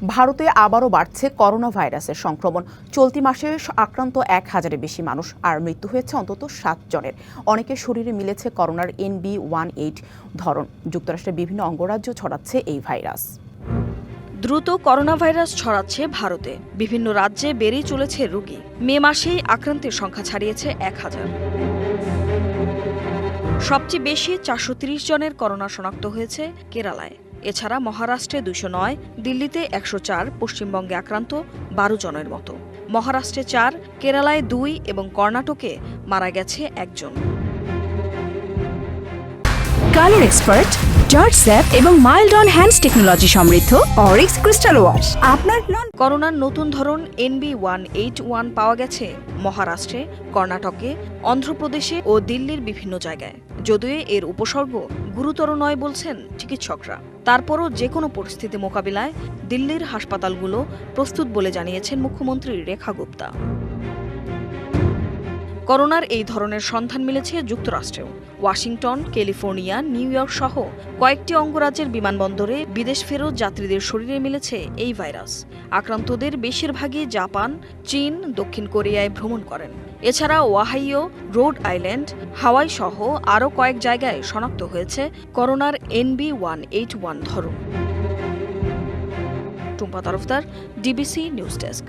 ভারতে আবারও বাড়ছে করোনা ভাইরাসের সংক্রমণ। চলতি মাসে আক্রান্ত এক হাজারের বেশি মানুষ আর মৃত্যু হয়েছে অন্তত সাত জনের। অনেকের শরীরে মিলেছে করোনার এনবি ওয়ান এইট ধরন। যুক্তরাষ্ট্রের বিভিন্ন অঙ্গরাজ্য ছড়াচ্ছে এই ভাইরাস। দ্রুত করোনা ভাইরাস ছড়াচ্ছে ভারতে। বিভিন্ন রাজ্যে বেড়েই চলেছে রোগী। মে মাসেই আক্রান্তের সংখ্যা ছাড়িয়েছে এক হাজার। সবচেয়ে বেশি চারশো ত্রিশ জনের করোনা শনাক্ত হয়েছে কেরালায়। এছাড়া মহারাষ্ট্রে দুশো নয় দিল্লিতে একশো চার পশ্চিমবঙ্গে আক্রান্ত বারো জনের মতো। মহারাষ্ট্রে চার কেরালায় দুই এবং কর্ণাটকে মারা গেছে একজন। কালার এক্সপার্ট জর্জ স্যাপ এবং মাইল্ড অন হ্যান্ডস টেকনোলজি সমৃদ্ধ অরিক্স ক্রিস্টাল ওয়াশ। আপনার নন করোনার নতুন ধরন এনবি ওয়ান এইট ওয়ান পাওয়া গেছে মহারাষ্ট্রে কর্ণাটকে অন্ধ্রপ্রদেশে ও দিল্লির বিভিন্ন জায়গায়। যদিও এর উপসর্গ গুরুতর নয় বলছেন চিকিৎসকরা। তারপরও যে কোনো পরিস্থিতি মোকাবিলায় দিল্লির হাসপাতালগুলো প্রস্তুত বলে জানিয়েছেন মুখ্যমন্ত্রী রেখা গুপ্তা। করোনার এই ধরনের সন্ধান মিলেছে যুক্তরাষ্ট্রেও। ওয়াশিংটন, ক্যালিফোর্নিয়া, নিউ ইয়র্ক সহ কয়েকটি অঙ্গরাজ্যের বিমানবন্দরে বিদেশ ফেরত যাত্রীদের শরীরে মিলেছে এই ভাইরাস। আক্রান্তদের বেশিরভাগই জাপান, চীন, দক্ষিণ কোরিয়ায় ভ্রমণ করেন। এছাড়া ওয়াহাইও, রোড আইল্যান্ড, হাওয়াই সহ আরও কয়েক জায়গায় শনাক্ত হয়েছে করোনার এনবি ওয়ান এইট ওয়ান ধরন। Tumpa Tarafdar, DBC news desk.